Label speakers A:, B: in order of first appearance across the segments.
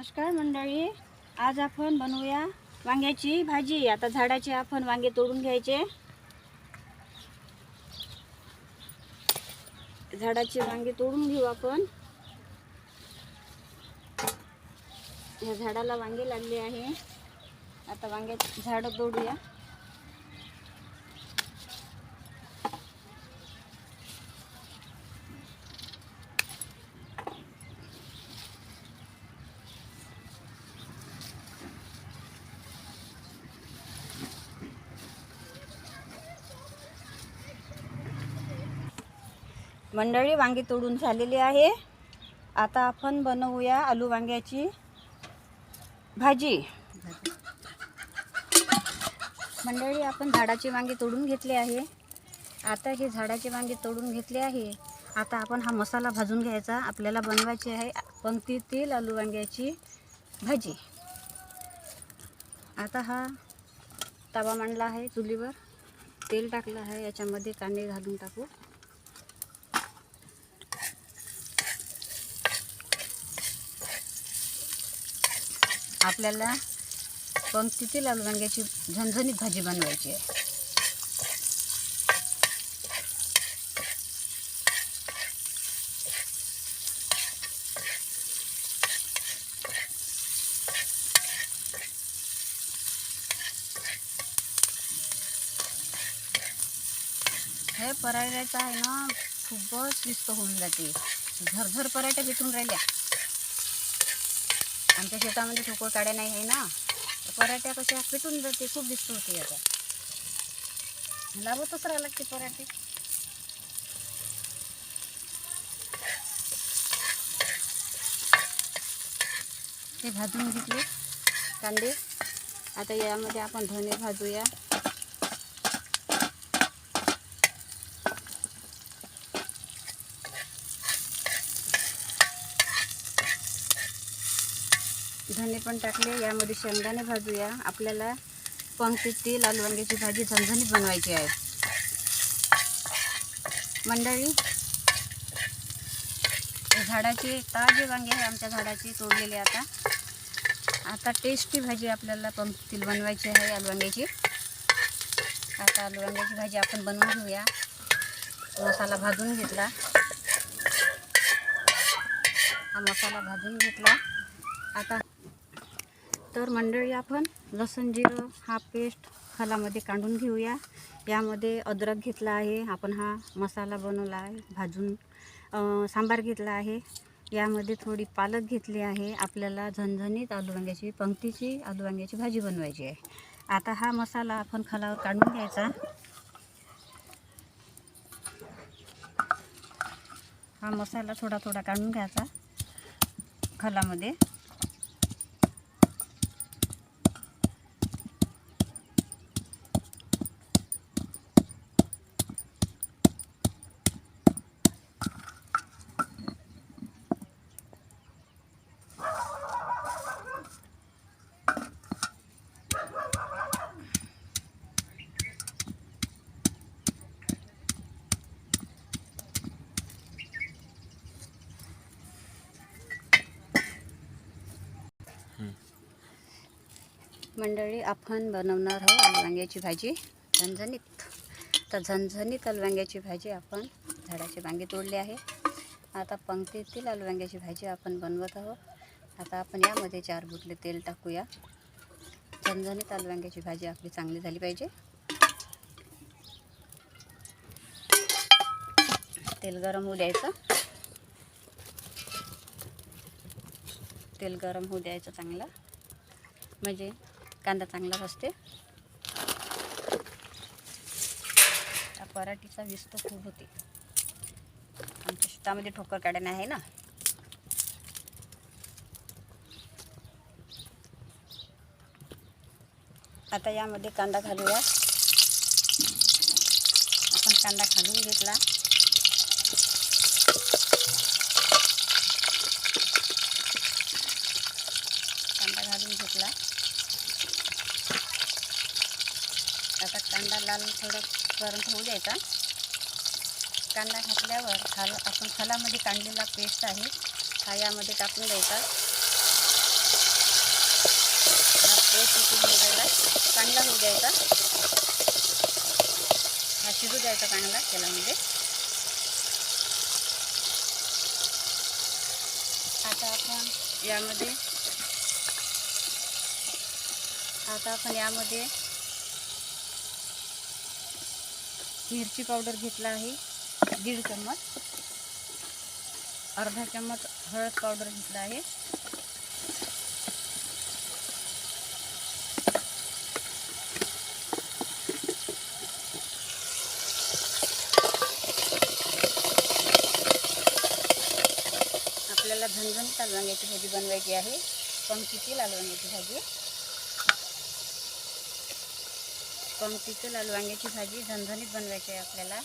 A: नमस्कार मंडळी. आज आपण बनवूया वांग्याची भाजी. आता झाडाचे आपण वांगे तोडून घ्यायचे. झाडाचे वांगे तोडून घेऊ आपण. या झाडाला वांगे लागले आहे. आता वांग्या झाडं तोडूया. मंडळी वांगी तोडून झालेली आहे. आता आपण बनवूया आलू वांग्याची भाजी. मंडळी आपण झाडाची वांगे तोडून घेतली आहे. आता हे झाडाचे वांगे तोडून घेतले आहे. आता आपण हा मसाला भाजून घ्यायचा. आपल्याला बनवायची आहे पंक्तीतील आलू वांग्याची भाजी. आता हा तवा मांडला आहे चुलीवर. तेल टाकलं आहे. याच्यामध्ये कांदे घालून टाकू. आपल्याला पंक्तीतील लाल वांग्याची झणझणीत भाजी बनवायची आहे. हे पराठ्याचं आहे ना खूपच विस्त होऊन जाते. झरझर पराठ्या भेटून राहिल्या. आमच्या शेतामध्ये ठोकळ काड्या नाही आहे ना? पराठ्या कशा पेटून जाते खूप दिसत होते आता. लावतच राहा लागते पराठे. ते भाजून घेतले कांदे. आता यामध्ये आपण धने भाजूया. धने पण टाकले यामध्ये शेंगदाणे भाजूया. आपल्याला पंक्तीतील आलू वांग्याची भाजी झणझणीत बनवायची आहे. मंडळी झाडाची झाडाचे ताजे वांगे आहे आमच्या झाडाचे तोडलेले आता. आता टेस्टी भाजी आपल्याला पंक्तील बनवायची आहे आलवांग्याची आता आलवांग्याची भाजी आपण बनवून घेऊया. मसाला भाजून घेतला. हा मसाला भाजून घेतला. आता तर मंडळी आपण लसूण जिरं हा पेस्ट खलामध्ये काढून घेऊया. यामध्ये अद्रक घेतला आहे. आपण हा मसाला बनवला आहे. भाजून सांबार घेतला आहे. यामध्ये थोडी पालक घेतली आहे. आपल्याला झणझणीत आलू वांग्याची पंक्तीची आलू वांग्याची भाजी बनवायची आहे. आता हा मसाला आपण खलावर काढून घ्यायचा. हा मसाला थोडा थोडा काढून घ्यायचा खलामध्ये. मंडळी आपण बनवणार आहोत अलवांग्याची भाजी. झणझणीत तर झणझणीत अलवांग्याची भाजी आपण झाडाचे वांगे तोडली आहे. आता पंक्तीतील अलवांग्याची भाजी आपण बनवत आहोत. आता आपण यामध्ये चार बुटले तेल टाकूया. झणझणीत अलवांग्याची भाजी आपली चांगली झाली पाहिजे. तेल गरम होऊ द्यायचं. तेल गरम होऊ द्यायचं चांगलं. म्हणजे कांदा चांगला भाजते पराठीचा पराठीचा तर खूप होते. आमच्या शेतामध्ये ठोकर काढणे आहे ना. आता यामध्ये कांदा घालूया. आपण कांदा घालून घेतला कांदा घालून घेतला आता कांदा लाल थोडं गरम होऊ द्यायचा. कांदा घातल्यावर खाल आपण खालामध्ये काढलेला पेस्ट आहे हा यामध्ये टाकून द्यायचा. व्यवस्थित होऊन राहिला चांगला होऊ द्यायचा. हा शिजू द्यायचा चांगला तेलामध्ये. आता आपण यामध्ये आता आपण यामध्ये मिरची पावडर घेतला आहे दीड चम्मच. अर्धा चम्मच हळद पावडर घेतला आहे. आपल्याला झणझणीत लाल वांग्याची भाजी बनवायची आहे. पण किती लाल वांग्याची भाजी? पंक्तीची लाल वांग्याची भाजी झणझणीत बनवायची आहे आपल्याला.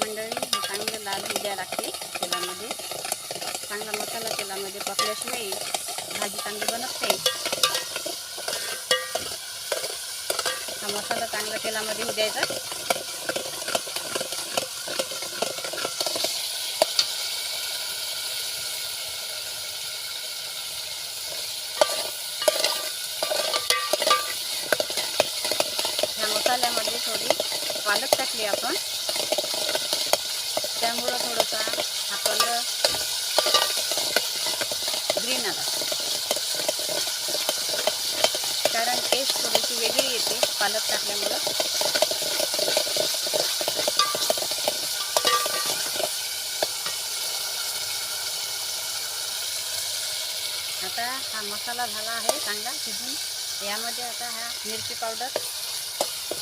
A: मंडळी हे चांगलं लाल उद्या लागते तेलामध्ये. चांगला मसाला तेलामध्ये पकल्याशिवाय भाजी चांगली बनत नाही. हा मसाला चांगला तेलामध्ये उद्यायचा द्यायचा ह्या मसाल्यामध्ये थोडी पालक टाकली आपण. त्यामुळं थोडंसा हा कलर ग्रीन आला. कारण टेस्ट थोडीशी वेगळी येते पालक टाकल्यामुळं. आता हा मसाला झाला आहे चांगला शिजून. यामध्ये आता हा मिरची पावडर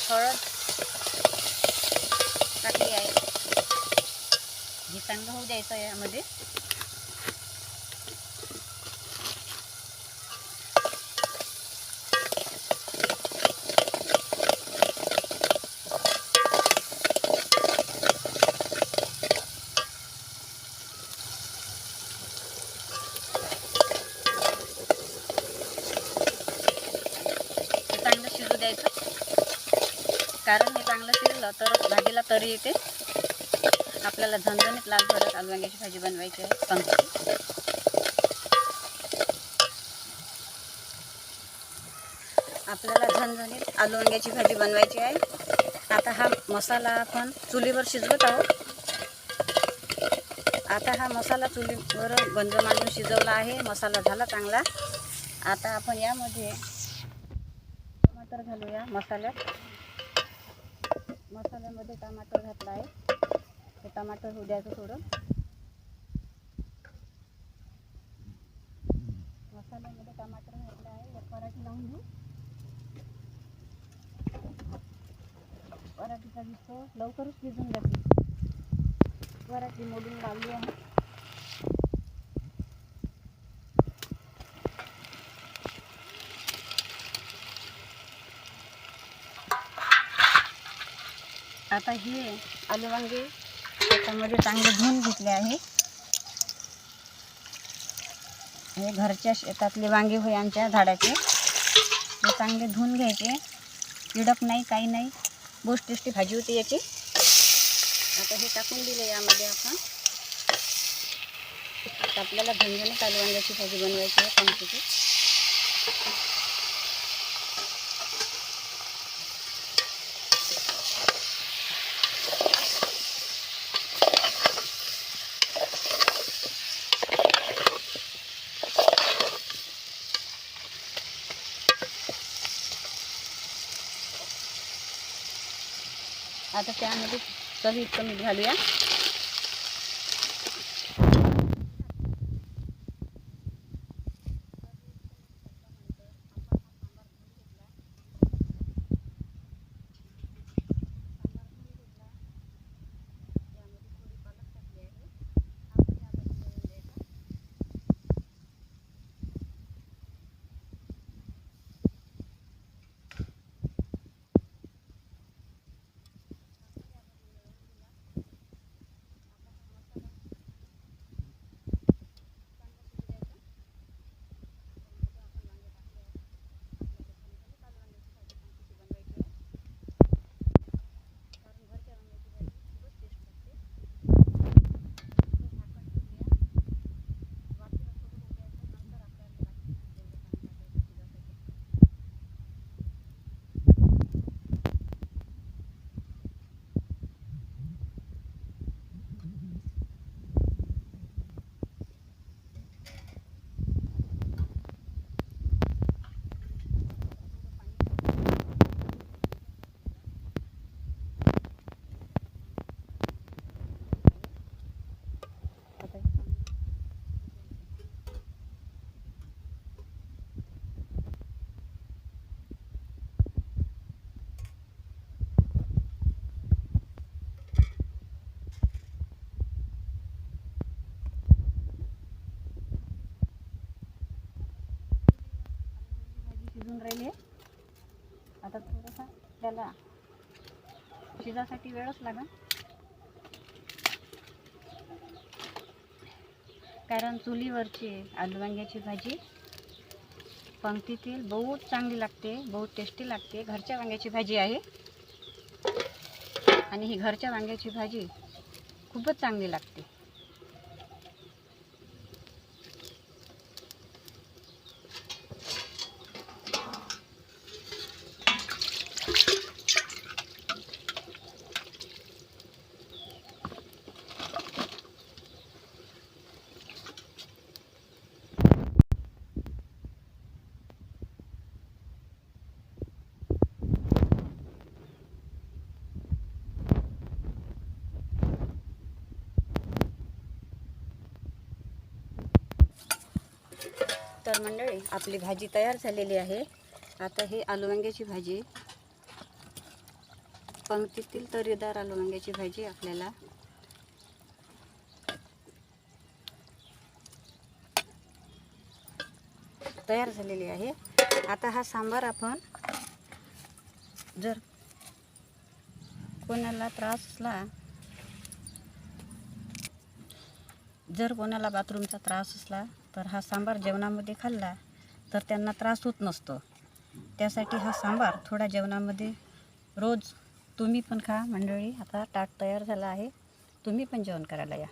A: हळद टाकली आहे. हे चांगलं होऊ द्यायचं यामध्ये हे चांगलं शिजू द्यायचं कारण हे चांगलं शिजलं भाजीला तरी येते. आपल्याला झणझणीत लाल भरत आलू वांग्याची भाजी बनवायची आहे. पंक्ती. आपल्याला झणझणीत आलू वांग्याची भाजी बनवायची आहे. आता हा मसाला आपण चुलीवर शिजवत आहोत. आता हा मसाला चुलीवर गंज मांडून शिजवला आहे. मसाला झाला चांगला. आता आपण यामध्ये टमाटर घालूया. मसाल्यात. मसाल्यामध्ये टमाटर घातला आहे. हे टमाटर होऊ द्यायचं थोडं. मसाल्यामध्ये टमाटर घातलं आहे. एक पराठी लावून घेऊ. पराठीचा दिसतो लवकरच भिजून जाते पराठी मोडून लावली आहे आता हे आलू वांगे त्याच्यामध्ये चांगले धुवून घेतले आहे. हे घरच्या शेतातले वांगे होय आमच्या झाडाचे. हे चांगले धुवून घ्यायचे. किडक नाही काही नाही. बोस टेस्टी भाजी होती याची. आता हे टाकून दिले यामध्ये आपण. आता आपल्याला झणझणीत आलू वांग्याची भाजी बनवायची आहे पंक्तीची आता त्यामध्ये चवीत मीठ घालूया. शिजून राहिले आता थोडासा त्याला शिजासाठी वेळच लागेल. कारण चुलीवरची आलू वांग्याची भाजी पंक्तीतील बहुत चांगली लागते बहुत टेस्टी लागते. घरच्या वांग्याची भाजी आहे. आणि ही घरच्या वांग्याची भाजी खूपच चांगली लागते. तर मंडळी आपली भाजी तयार झालेली आहे. आता ही आलू वांग्याची भाजी. पंक्तीतील तरीदार आलू वांग्याची भाजी आपल्याला. तयार झालेली आहे. आता हा सांबार आपण जर कोणाला त्रास असला जर कोणाला बाथरूमचा त्रास असला तर हा सांबार जेवणामध्ये खाल्ला तर त्यांना त्रास होत नसतो. त्यासाठी हा सांबार थोडा जेवणामध्ये रोज तुम्ही पण खा मंडळी. आता ताट तयार झाला आहे. तुम्ही पण जेवण करायला या.